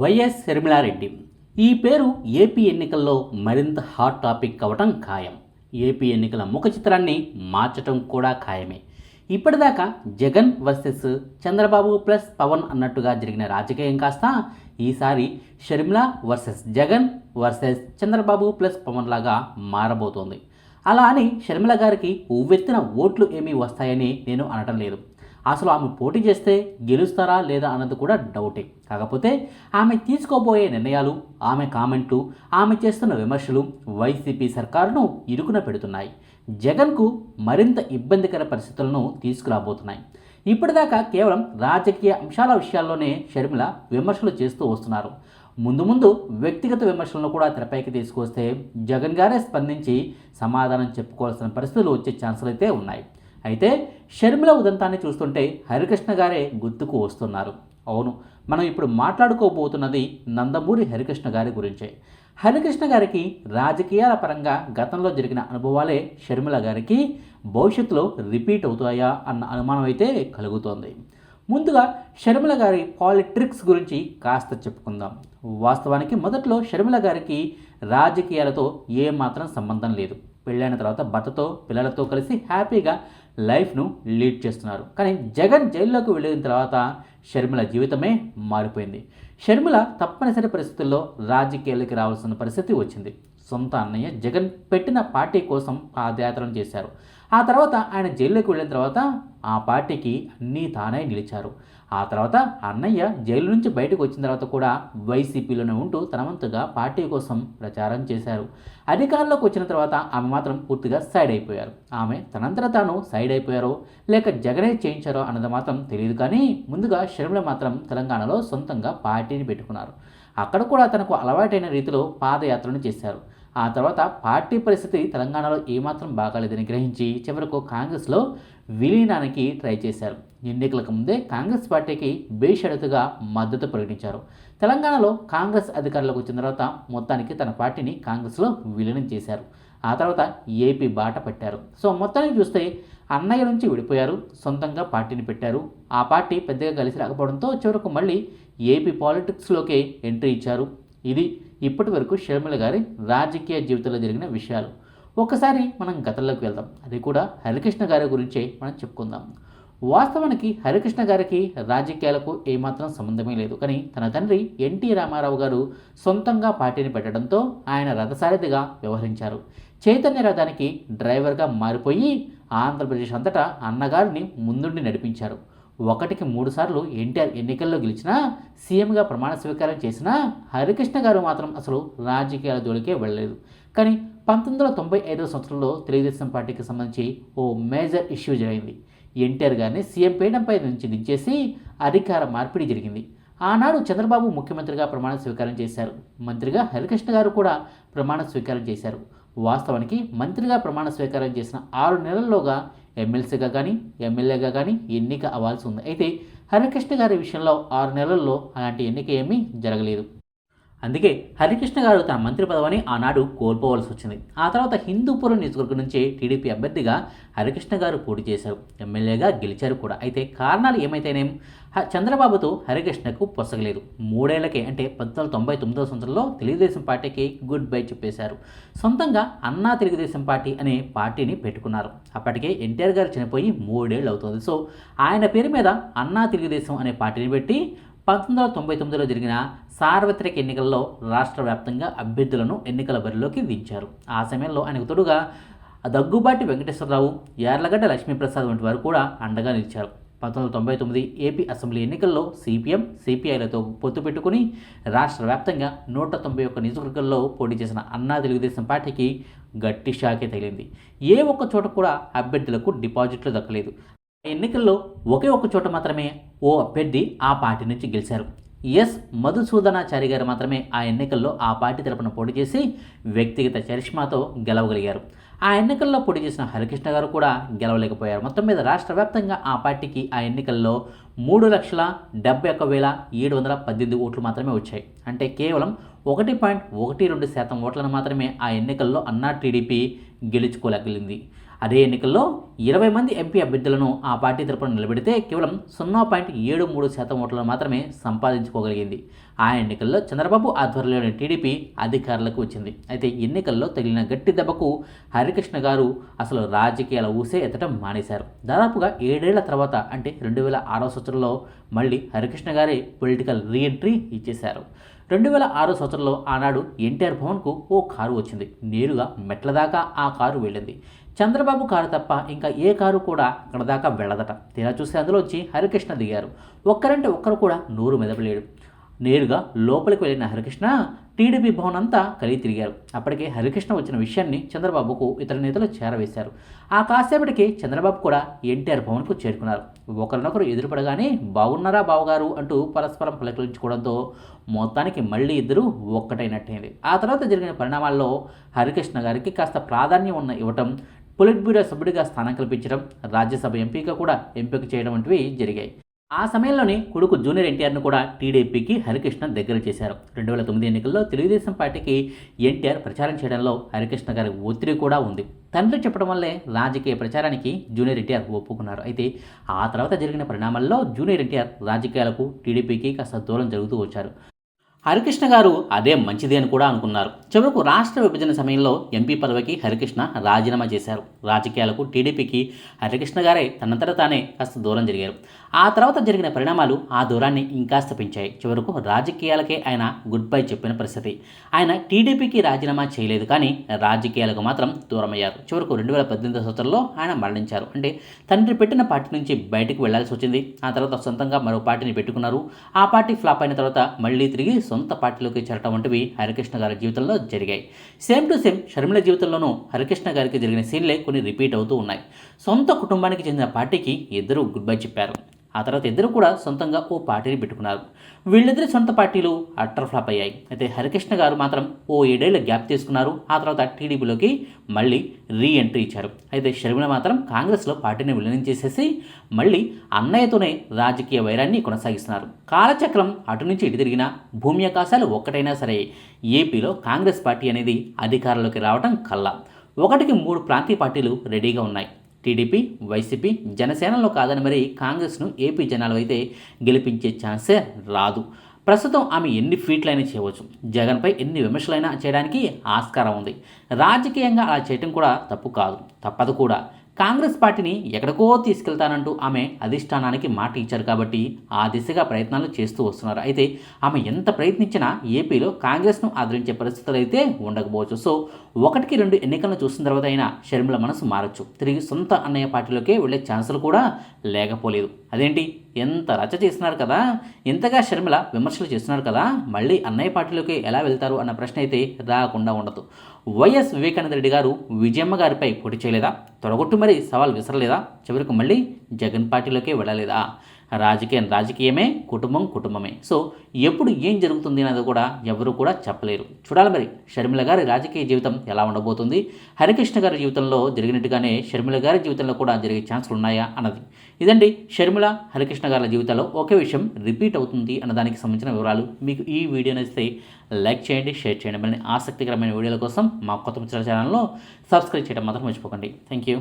YS Sharmila Reddy. ఈ పేరు AP ఎన్నికల్లో మరింత హాట్ టాపిక్ అవ్వటం ఖాయం. ఏపీ ఎన్నికల ముఖ చిత్రాన్ని మార్చటం కూడా ఖాయమే. ఇప్పటిదాకా జగన్ వర్సెస్ చంద్రబాబు ప్లస్ పవన్ అన్నట్టుగా జరిగిన రాజకీయం కాస్త ఈసారి Sharmila versus Jagan versus Chandrababu plus Pavan లాగా మారబోతోంది. అలా అని షర్మిల గారికి ఉవ్వెత్తిన ఓట్లు ఏమీ వస్తాయని నేను అనటం లేదు. అసలు ఆమె పోటీ చేస్తే గెలుస్తారా లేదా అన్నది కూడా డౌటే. కాకపోతే ఆమె తీసుకోబోయే నిర్ణయాలు ఆమె కామెంట్లు ఆమె చేస్తున్న విమర్శలు వైసీపీ సర్కారును ఇరుకున పెడుతున్నాయి. జగన్కు మరింత ఇబ్బందికర పరిస్థితులను తీసుకురాబోతున్నాయి. ఇప్పటిదాకా కేవలం రాజకీయ అంశాల విషయాల్లోనే షర్మిల విమర్శలు చేస్తూ వస్తున్నారు. ముందు ముందు వ్యక్తిగత విమర్శలను కూడా తెరపైకి తీసుకొస్తే జగన్ గారే స్పందించి సమాధానం చెప్పుకోవాల్సిన పరిస్థితులు వచ్చే ఛాన్సులు అయితే ఉన్నాయి. అయితే షర్మిల ఉదంతాన్ని చూస్తుంటే హరికృష్ణ గారే గుర్తుకు వస్తున్నారు. అవును మనం ఇప్పుడు మాట్లాడుకోబోతున్నది నందమూరి హరికృష్ణ గారి గురించే. హరికృష్ణ గారికి రాజకీయాల పరంగా గతంలో జరిగిన అనుభవాలే షర్మిల గారికి భవిష్యత్తులో రిపీట్ అవుతాయా అన్న అనుమానం అయితే కలుగుతోంది. ముందుగా షర్మిల గారి పాలిట్రిక్స్ గురించి కాస్త చెప్పుకుందాం. వాస్తవానికి మొదట్లో షర్మిల గారికి రాజకీయాలతో ఏమాత్రం సంబంధం లేదు. పెళ్ళైన తర్వాత భర్తతో పిల్లలతో కలిసి హ్యాపీగా లైఫ్ను లీడ్ చేస్తున్నారు. కానీ జగన్ జైల్లోకి వెళ్ళిన తర్వాత షర్మిల జీవితమే మారిపోయింది. షర్మిల తప్పనిసరి పరిస్థితుల్లో రాజకీయాలకి రావాల్సిన పరిస్థితి వచ్చింది. సొంత అన్నయ్య జగన్ పెట్టిన పార్టీ కోసం పాదయాత్రను చేశారు. ఆ తర్వాత ఆయన జైల్లోకి వెళ్ళిన తర్వాత ఆ పార్టీకి అన్నీ తానే నిలిచారు. ఆ తర్వాత అన్నయ్య జైలు నుంచి బయటకు వచ్చిన తర్వాత కూడా వైసీపీలోనే ఉంటూ తనవంతుగా పార్టీ కోసం ప్రచారం చేశారు. అధికారంలోకి వచ్చిన తర్వాత ఆమె మాత్రం పూర్తిగా సైడ్ అయిపోయారు. ఆమె తనంతట తాను సైడ్ అయిపోయారో లేక జగనే చేయించారో అన్నది మాత్రం తెలియదు కానీ ముందుగా షర్మిల మాత్రం తెలంగాణలో సొంతంగా పార్టీని పెట్టుకున్నారు. అక్కడ కూడా తనకు అలవాటైన రీతిలో పాదయాత్రను చేశారు. ఆ తర్వాత పార్టీ పరిస్థితి తెలంగాణలో ఏమాత్రం బాగాలేదని గ్రహించి చివరకు కాంగ్రెస్లో విలీనానికి ట్రై చేశారు. ఎన్నికలకు ముందే కాంగ్రెస్ పార్టీకి బేషరతుగా మద్దతు ప్రకటించారు. తెలంగాణలో కాంగ్రెస్ అధికారంలోకి వచ్చిన తర్వాత మొత్తానికి తన పార్టీని కాంగ్రెస్లో విలీనం చేశారు. ఆ తర్వాత ఏపీ బాట పట్టారు. సో మొత్తానికి చూస్తే అన్నయ్య నుంచి విడిపోయారు. సొంతంగా పార్టీని పెట్టారు. ఆ పార్టీ పెద్దగా కలిసి రాకపోవడంతో చివరకు మళ్ళీ ఏపీ పాలిటిక్స్లోకి ఎంట్రీ ఇచ్చారు. ఇది ఇప్పటి వరకు షర్మిల గారి రాజకీయ జీవితంలో జరిగిన విషయాలు. ఒకసారి మనం గతంలోకి వెళ్దాం. అది కూడా హరికృష్ణ గారి గురించే మనం చెప్పుకుందాం. వాస్తవానికి హరికృష్ణ గారికి రాజకీయాలకు ఏమాత్రం సంబంధమే లేదు. కానీ తన తండ్రి ఎన్టీ రామారావు గారు సొంతంగా పార్టీని పెట్టడంతో ఆయన రథసారథిగా వ్యవహరించారు. చైతన్య రథానికి డ్రైవర్గా మారిపోయి ఆంధ్రప్రదేశ్ అంతటా అన్నగారిని ముందుండి నడిపించారు. ఒకటికి మూడు సార్లు ఎన్టీఆర్ ఎన్నికల్లో గెలిచినా సీఎంగా ప్రమాణ స్వీకారం చేసినా హరికృష్ణ గారు మాత్రం అసలు రాజకీయాల జోలికే వెళ్ళలేదు. కానీ పంతొమ్మిది వందల తొంభై ఐదవ సంవత్సరంలో తెలుగుదేశం పార్టీకి సంబంధించి ఓ మేజర్ ఇష్యూ జరిగింది. ఎన్టీఆర్ గారిని సీఎం పీఠంపై నుంచి దించేసి అధికార మార్పిడి జరిగింది. ఆనాడు చంద్రబాబు ముఖ్యమంత్రిగా ప్రమాణ స్వీకారం చేశారు. మంత్రిగా హరికృష్ణ గారు కూడా ప్రమాణ స్వీకారం చేశారు. వాస్తవానికి మంత్రిగా ప్రమాణ స్వీకారం చేసిన ఆరు నెలల్లోగా ఎమ్మెల్సీగా కానీ ఎమ్మెల్యేగా కానీ ఎన్నిక అవ్వాల్సి ఉంది. అయితే హరికృష్ణ గారి విషయంలో ఆరు నెలల్లో అలాంటి ఎన్నిక ఏమీ జరగలేదు. అందుకే హరికృష్ణ గారు తన మంత్రి పదవిని ఆనాడు కోల్పోవలసి వచ్చింది. ఆ తర్వాత హిందూపురం నియోజకవర్గం నుంచి టీడీపీ అభ్యర్థిగా హరికృష్ణ గారు పోటీ చేశారు. ఎమ్మెల్యేగా గెలిచారు కూడా. అయితే కారణాలు ఏమైతేనేం? హ- చంద్రబాబుతో హరికృష్ణకు పొసగలేదు. మూడేళ్ళకే అంటే పంతొమ్మిది తొంభై తొమ్మిదవ సంవత్సరంలో తెలుగుదేశం పార్టీకి గుడ్ బై చెప్పేశారు. సొంతంగా అన్నా తెలుగుదేశం పార్టీ అనే పార్టీని పెట్టుకున్నారు. అప్పటికే ఎన్టీఆర్ గారు చనిపోయి మూడేళ్ళు అవుతుంది సో ఆయన పేరు మీద అన్నా తెలుగుదేశం అనే పార్టీని పెట్టి పంతొమ్మిది వందల తొంభై తొమ్మిదిలో జరిగిన సార్వత్రిక ఎన్నికల్లో రాష్ట్ర వ్యాప్తంగా అభ్యర్థులను ఎన్నికల బరిలోకి దించారు ఆ సమయంలో ఆయనకు తోడుగా దగ్గుబాటి వెంకటేశ్వరరావు యార్లగడ్డ లక్ష్మీప్రసాద్ వంటి వారు కూడా అండగా నిలిచారు. పంతొమ్మిది వందల తొంభై తొమ్మిది ఏపీ అసెంబ్లీ ఎన్నికల్లో సిపిఎం సిపిఐలతో పొత్తు పెట్టుకుని రాష్ట్ర వ్యాప్తంగా నూట తొంభై ఒక్క నియోజకవర్గాల్లో పోటీ చేసిన అన్నా తెలుగుదేశం పార్టీకి గట్టి షాకే తగిలింది. ఏ ఒక్క చోట కూడా అభ్యర్థులకు డిపాజిట్లు దక్కలేదు. ఎన్నికల్లో ఒకే ఒక్క చోట మాత్రమే ఓ అభ్యర్థి ఆ పార్టీ నుంచి గెలిచారు. ఎస్. మధుసూదనాచారి గారు మాత్రమే ఆ ఎన్నికల్లో ఆ పార్టీ తరపున పోటీ చేసి వ్యక్తిగత చరిష్మాతో గెలవగలిగారు. ఆ ఎన్నికల్లో పోటీ చేసిన హరికృష్ణ గారు కూడా గెలవలేకపోయారు. మొత్తం మీద రాష్ట్ర వ్యాప్తంగా ఆ పార్టీకి ఆ ఎన్నికల్లో మూడు లక్షల డెబ్బై ఒక్క వేల ఏడు వందల పద్దెనిమిది ఓట్లు మాత్రమే వచ్చాయి. అంటే కేవలం ఒకటి పాయింట్ ఒకటి రెండు శాతం ఓట్లను మాత్రమే ఆ ఎన్నికల్లో అన్నా టీడీపీ గెలుచుకోలేగలిగింది అదే ఎన్నికల్లో ఇరవై మంది ఎంపీ అభ్యర్థులను ఆ పార్టీ తరపున నిలబెడితే కేవలం సున్నా పాయింట్ ఏడు మూడు శాతం ఓట్లను మాత్రమే సంపాదించుకోగలిగింది. ఆ ఎన్నికల్లో చంద్రబాబు ఆధ్వర్యంలోని టీడీపీ అధికారులకు వచ్చింది. అయితే ఎన్నికల్లో తగిలిన గట్టి దెబ్బకు హరికృష్ణ గారు అసలు రాజకీయాల ఊసే ఎత్తడం మానేశారు. దాదాపుగా ఏడేళ్ళ తర్వాత అంటే రెండు వేల ఆరో సంవత్సరంలో మళ్ళీ హరికృష్ణ గారే పొలిటికల్ రీఎంట్రీ ఇచ్చేశారు. రెండు వేల ఆరో సంవత్సరంలో ఆనాడు ఎన్టీఆర్ భవన్కు ఓ కారు వచ్చింది. నేరుగా మెట్ల దాకా ఆ కారు వెళ్ళింది. చంద్రబాబు కారు తప్ప ఇంకా ఏ కారు కూడా అక్కడ దాకా వెళ్ళదట. తీరా చూస్తే అందులోంచి హరికృష్ణ దిగారు. ఒక్కరంటే ఒక్కరు కూడా నూరు మెదపలేడు నేరుగా లోపలికి వెళ్ళిన హరికృష్ణ టీడీపీ భవన్ అంతా కలిగి తిరిగారు. అప్పటికే హరికృష్ణ వచ్చిన విషయాన్ని చంద్రబాబుకు ఇతర నేతలు చేరవేశారు. ఆ కాసేపటికి చంద్రబాబు కూడా ఎన్టీఆర్ భవన్కు చేరుకున్నారు. ఒకరినొకరు ఎదురుపడగానే బాగున్నారా బావగారు? అంటూ పరస్పరం పలకరించుకోవడంతో మొత్తానికి మళ్ళీ ఇద్దరు ఒక్కటైనట్టయింది ఆ తర్వాత జరిగిన పరిణామాల్లో హరికృష్ణ గారికి కాస్త ప్రాధాన్యం ఉన్న ఇవ్వటం పొలిట్ బ్యూరో సభ్యుడిగా స్థానం కల్పించడం రాజ్యసభ ఎంపీగా కూడా ఎంపిక చేయడం వంటివి జరిగాయి. ఆ సమయంలోనే కొడుకు జూనియర్ ఎన్టీఆర్ను కూడా టీడీపీకి హరికృష్ణ దగ్గర చేశారు. రెండు వేల తొమ్మిది ఎన్నికల్లో తెలుగుదేశం పార్టీకి ఎన్టీఆర్ ప్రచారం చేయడంలో హరికృష్ణ గారి ఒత్తిడి కూడా ఉంది. తండ్రి చెప్పడం వల్లే రాజకీయ ప్రచారానికి జూనియర్ ఎన్టీఆర్ ఒప్పుకున్నారు. అయితే ఆ తర్వాత జరిగిన పరిణామాల్లో జూనియర్ ఎన్టీఆర్ రాజకీయాలకు టీడీపీకి కాస్త దూరం జరుగుతూ వచ్చారు. హరికృష్ణ గారు అదే మంచిది అని కూడా అనుకున్నారు. చివరకు రాష్ట్ర విభజన సమయంలో ఎంపీ పదవికి హరికృష్ణ రాజీనామా చేశారు. రాజకీయాలకు టీడీపీకి హరికృష్ణ గారే తనంతట తానే కాస్త దూరం జరిగారు. ఆ తర్వాత జరిగిన పరిణామాలు ఆ దూరాన్ని ఇంకాస్త పెంచాయి. చివరకు రాజకీయాలకే ఆయన గుడ్ బై చెప్పిన పరిస్థితి. ఆయన టీడీపీకి రాజీనామా చేయలేదు కానీ రాజకీయాలకు మాత్రం దూరమయ్యారు. చివరకు రెండు వేల పద్దెనిమిది సంవత్సరంలో ఆయన మరణించారు. అంటే తండ్రి పెట్టిన పార్టీ నుంచి బయటకు వెళ్ళాల్సి వచ్చింది. ఆ తర్వాత సొంతంగా మరో పార్టీని పెట్టుకున్నారు. ఆ పార్టీ ఫ్లాప్ అయిన తర్వాత మళ్ళీ తిరిగి సొంత పార్టీలోకి చేరటం వంటివి హరికృష్ణ గారి జీవితంలో జరిగాయి. సేమ్ టు సేమ్ షర్మిల జీవితంలోనూ హరికృష్ణ గారికి జరిగిన సీన్లే కొన్ని రిపీట్ అవుతూ ఉన్నాయి. సొంత కుటుంబానికి చెందిన పార్టీకి ఇద్దరు గుడ్ బై చెప్పారు. ఆ తర్వాత ఇద్దరు కూడా సొంతంగా ఓ పార్టీని పెట్టుకున్నారు. వీళ్ళిద్దరి సొంత పార్టీలు అట్టర్ ఫ్లాప్ అయ్యాయి. అయితే హరికృష్ణ గారు మాత్రం ఓ ఏడేళ్ళ గ్యాప్ తీసుకున్నారు. ఆ తర్వాత టీడీపీలోకి మళ్ళీ రీ ఎంట్రీ ఇచ్చారు. అయితే షర్మిల మాత్రం కాంగ్రెస్లో పార్టీని విలీనం చేసేసి మళ్ళీ అన్నయ్యతోనే రాజకీయ వైరాన్ని కొనసాగిస్తున్నారు. కాలచక్రం అటు నుంచి ఇటు తిరిగిన భూమి ఆకాశాలు ఒక్కటైనా సరే ఏపీలో కాంగ్రెస్ పార్టీ అనేది అధికారంలోకి రావడం కల్లా. ఒకటికి మూడు ప్రాంతీయ పార్టీలు రెడీగా ఉన్నాయి. టీడీపీ వైసీపీ జనసేనలో కాదని మరి కాంగ్రెస్ను ఏపీ జనాలు అయితే గెలిపించే ఛాన్సే రాదు. ప్రస్తుతం ఆమె ఎన్ని ఫీట్లైనా చేయవచ్చు. జగన్పై ఎన్ని విమర్శలైనా చేయడానికి ఆస్కారం ఉంది. రాజకీయంగా అలా చేయటం కూడా తప్పు కాదు. తప్పదు కూడా. కాంగ్రెస్ పార్టీని ఎక్కడికో తీసుకెళ్తానంటూ ఆమె అధిష్టానానికి మాట ఇచ్చారు కాబట్టి ఆ దిశగా ప్రయత్నాలు చేస్తూ వస్తున్నారు. అయితే ఆమె ఎంత ప్రయత్నించినా ఏపీలో కాంగ్రెస్ను ఆదరించే పరిస్థితులు అయితే ఉండకపోవచ్చు. సో ఒకటికి రెండు ఎన్నికలను చూసిన తర్వాత అయినా షర్మిల మనసు మారచ్చు. తిరిగి సొంత అన్నయ్య పార్టీలోకే వెళ్ళే ఛాన్సులు కూడా లేకపోలేదు. అదేంటి? ఎంత రచ చేస్తున్నారు కదా? ఎంతగా షర్మిల విమర్శలు చేస్తున్నారు కదా? మళ్ళీ అన్నయ్య పార్టీలోకి ఎలా వెళ్తారు అన్న ప్రశ్న అయితే రాకుండా ఉండదు. వైఎస్ వివేకానంద రెడ్డి గారు విజయమ్మ గారిపై పోటీ చేయలేదా? తొడగొట్టు మరీ సవాల్ విసరలేదా? చివరికి మళ్ళీ జగన్ పార్టీలోకే వెళ్ళలేదా? రాజకీయం రాజకీయమే కుటుంబం కుటుంబమే. సో ఎప్పుడు ఏం జరుగుతుంది అనేది కూడా ఎవరు కూడా చెప్పలేరు. చూడాలి మరి షర్మిల గారి రాజకీయ జీవితం ఎలా ఉండబోతుంది? హరికృష్ణ గారి జీవితంలో జరిగినట్టుగానే షర్మిల గారి జీవితంలో కూడా జరిగే ఛాన్సులు ఉన్నాయా అన్నది. ఇదండి షర్మిల హరికృష్ణ గారి జీవితంలో ఒకే విషయం రిపీట్ అవుతుంది అన్న దానికి సంబంధించిన వివరాలు. మీకు ఈ వీడియో నచ్చితే లైక్ చేయండి షేర్ చేయండి. మరిన్ని ఆసక్తికరమైన వీడియోల కోసం మా కొత్త ముచ్చల ఛానల్లో సబ్స్క్రైబ్ చేయడం మాత్రం మర్చిపోకండి. Thank you